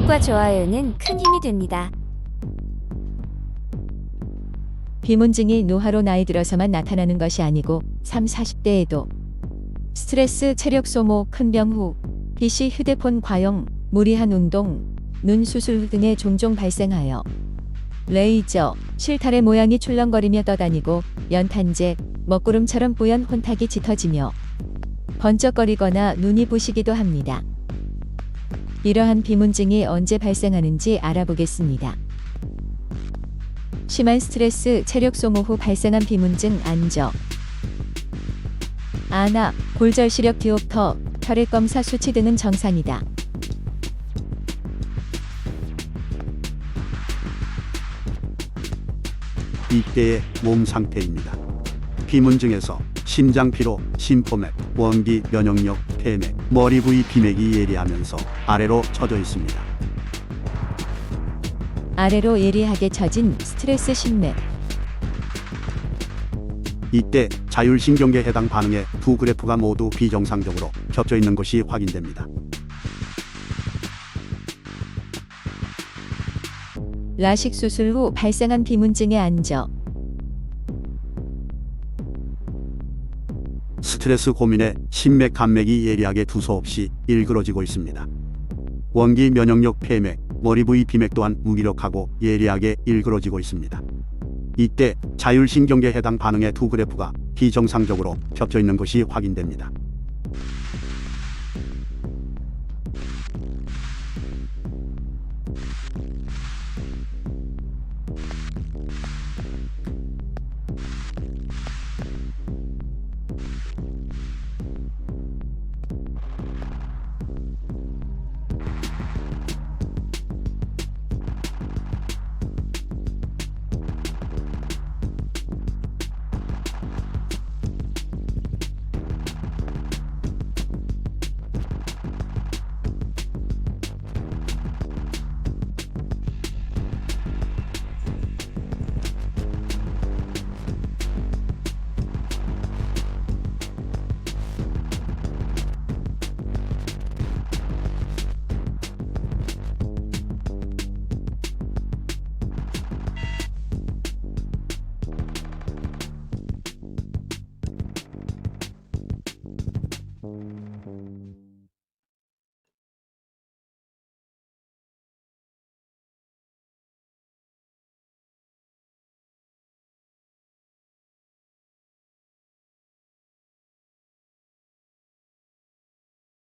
구독과 좋아요는 큰 힘이 됩니다. 비문증이 노화로 나이 들어서만 나타나는 것이 아니고 3, 40대에도 스트레스, 체력 소모, 큰 병 후, PC, 휴대폰 과용, 무리한 운동, 눈 수술 등에 종종 발생하여 레이저, 실타래 모양이 출렁거리며 떠다니고 연탄재, 먹구름처럼 뿌연 혼탁이 짙어지며 번쩍거리거나 눈이 부시기도 합니다. 이러한 비문증이 언제 발생하는지 알아보겠습니다. 심한 스트레스, 체력 소모 후 발생한 비문증 안저. 아나, 골절 시력 디옵터, 혈액 검사 수치 등은 정상이다. 이때의 몸 상태입니다. 비문증에서 심장 피로, 심포맥, 원기 면역력, 폐맥, 머리 부위 비맥이 예리하면서 아래로 처져 있습니다. 아래로 예리하게 처진 스트레스 심맥. 이때 자율신경계 해당 반응의 두 그래프가 모두 비정상적으로 겹쳐 있는 것이 확인됩니다. 라식 수술 후 발생한 비문증의 안저. 스트레스 고민에 심맥, 간맥이 예리하게 두서없이 일그러지고 있습니다. 원기 면역력 폐맥, 머리 부위 비맥 또한 무기력하고 예리하게 일그러지고 있습니다. 이때 자율신경계 해당 반응의 두 그래프가 비정상적으로 겹쳐 있는 것이 확인됩니다. うん。